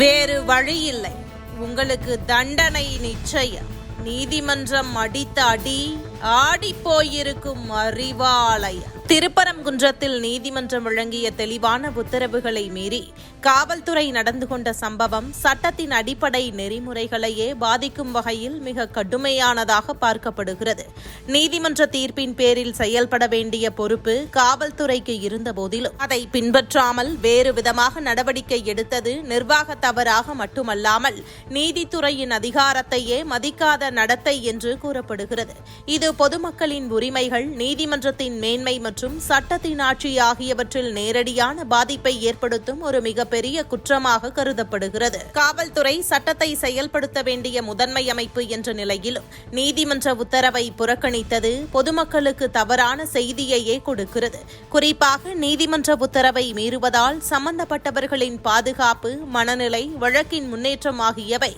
வேறு வழியில்லை. உங்களுக்கு தண்டனை நிச்சயம். நீதிமன்றம் அடித்த அடி ஆடி போயிருக்கும் திருப்பரங்குன்றத்தில் நீதிமன்றம் வழங்கிய தெளிவான உத்தரவுகளை மீறி காவல்துறை நடந்து கொண்ட சம்பவம் சட்டத்தின் அடிப்படை நெறிமுறைகளையே பாதிக்கும் வகையில் மிக கடுமையானதாக பார்க்கப்படுகிறது. நீதிமன்ற தீர்ப்பின் பேரில் செயல்பட வேண்டிய பொறுப்பு காவல்துறைக்கு இருந்த போதிலும் அதை பின்பற்றாமல் வேறு விதமாக நடவடிக்கை எடுத்தது நிர்வாக தவறாக மட்டுமல்லாமல் நீதித்துறையின் அதிகாரத்தையே மதிக்காத நடத்தை என்று கூறப்படுகிறது. இது பொதுமக்களின் உரிமைகள் நீதிமன்றத்தின் மேன்மை மற்றும் மற்றும் சட்டத்தின் ஆட்சி ஆகியவற்றில் நேரடியான பாதிப்பை ஏற்படுத்தும் ஒரு மிகப்பெரிய குற்றமாக கருதப்படுகிறது. காவல்துறை சட்டத்தை செயல்படுத்த வேண்டிய முதன்மை அமைப்பு என்ற நிலையிலும் நீதிமன்ற உத்தரவை புறக்கணித்தது பொதுமக்களுக்கு தவறான செய்தியையே கொடுக்கிறது. குறிப்பாக நீதிமன்ற உத்தரவை மீறுவதால் சம்பந்தப்பட்டவர்களின் பாதுகாப்பு மனநிலை வழக்கின் முன்னேற்றம் ஆகியவை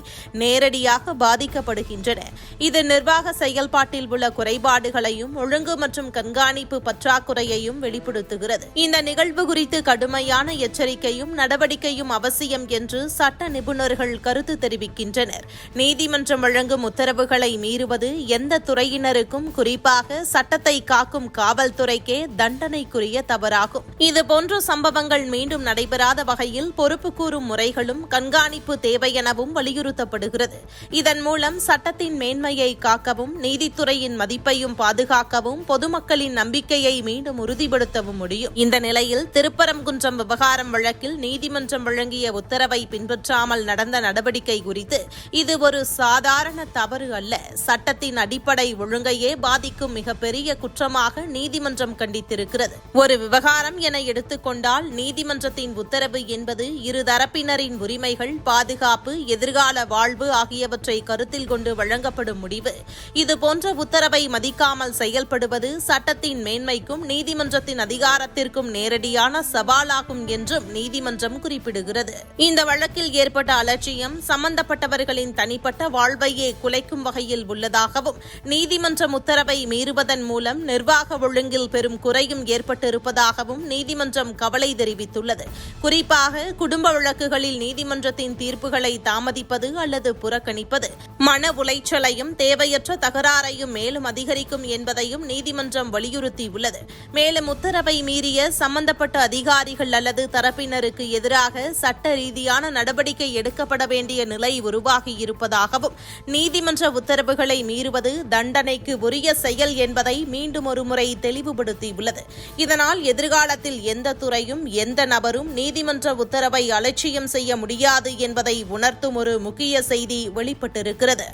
நேரடியாக பாதிக்கப்படுகின்றன. இது நிர்வாக செயல்பாட்டில் உள்ள குறைபாடுகளையும் ஒழுங்கு மற்றும் கண்காணிப்பு பற்றாக்குறை பற்றாக்குறையையும் வெளிப்படுத்துகிறது. இந்த நிகழ்வு குறித்து கடுமையான எச்சரிக்கையும் நடவடிக்கையும் அவசியம் என்று சட்ட நிபுணர்கள் கருத்து தெரிவிக்கின்றனர். நீதிமன்றம் வழங்கும் உத்தரவுகளை மீறுவது எந்த துறையினருக்கும் குறிப்பாக சட்டத்தை காக்கும் காவல்துறைக்கே தண்டனைக்குரிய தவறாகும். இதுபோன்ற சம்பவங்கள் மீண்டும் நடைபெறாத வகையில் பொறுப்பு கூறும் முறைகளும் கண்காணிப்பு தேவை எனவும் வலியுறுத்தப்படுகிறது. இதன் மூலம் சட்டத்தின் மேன்மையை காக்கவும் நீதித்துறையின் மதிப்பையும் பாதுகாக்கவும் பொதுமக்களின் நம்பிக்கையை மீண்டும் மீண்டும் உறுதிப்படுத்தவும் முடியும். இந்த நிலையில் திருப்பரங்குன்றம் விவகாரம் வழக்கில் நீதிமன்றம் வழங்கிய உத்தரவை பின்பற்றாமல் நடந்த நடவடிக்கை குறித்து இது ஒரு சாதாரண தவறு அல்ல. சட்டத்தின் அடிப்படை ஒழுங்கையே பாதிக்கும் மிகப்பெரிய குற்றமாக நீதிமன்றம் கண்டித்திருக்கிறது. ஒரு விவகாரம் என எடுத்துக்கொண்டால் நீதிமன்றத்தின் உத்தரவு என்பது இருதரப்பினரின் உரிமைகள் பாதுகாப்பு எதிர்கால வாழ்வு ஆகியவற்றை கருத்தில் கொண்டு வழங்கப்படும் முடிவு. இதுபோன்ற உத்தரவை மதிக்காமல் செயல்படுவது சட்டத்தின் மேன்மைக்கும் நீதிமன்றத்தின் அதிகாரத்திற்கும் நேரடியான சவாலாகும் என்றும் நீதிமன்றம் குறிப்பிடுகிறது. இந்த வழக்கில் ஏற்பட்ட அலட்சியம் சம்பந்தப்பட்டவர்களின் தனிப்பட்ட வாழ்வையே குலைக்கும் வகையில் உள்ளதாகவும் நீதிமன்றம் உத்தரவை மீறுவதன் மூலம் நிர்வாக ஒழுங்கில் பெரும் குறையும் ஏற்பட்டிருப்பதாகவும் நீதிமன்றம் கவலை தெரிவித்துள்ளது. குறிப்பாக குடும்ப வழக்குகளில் நீதிமன்றத்தின் தீர்ப்புகளை தாமதிப்பது அல்லது புறக்கணிப்பது மன உளைச்சலையும் தேவையற்ற தகராறையும் மேலும் அதிகரிக்கும் என்பதையும் நீதிமன்றம் வலியுறுத்தியுள்ளது. மேலும் உத்தரவை மீறிய சம்பந்தப்பட்ட அதிகாரிகள் அல்லது தரப்பினருக்கு எதிராக சட்ட ரீதியான நடவடிக்கை எடுக்கப்பட வேண்டிய நிலை உருவாகியிருப்பதாகவும் நீதிமன்ற உத்தரவுகளை மீறுவது தண்டனைக்கு உரிய செயல் என்பதை மீண்டும் ஒருமுறை தெளிவுபடுத்தியுள்ளது. இதனால் எதிர்காலத்தில் எந்த துறையும் எந்த நபரும் நீதிமன்ற உத்தரவை அலட்சியம் செய்ய முடியாது என்பதை உணர்த்தும் ஒரு முக்கிய செய்தி வெளிப்பட்டிருக்கிறது.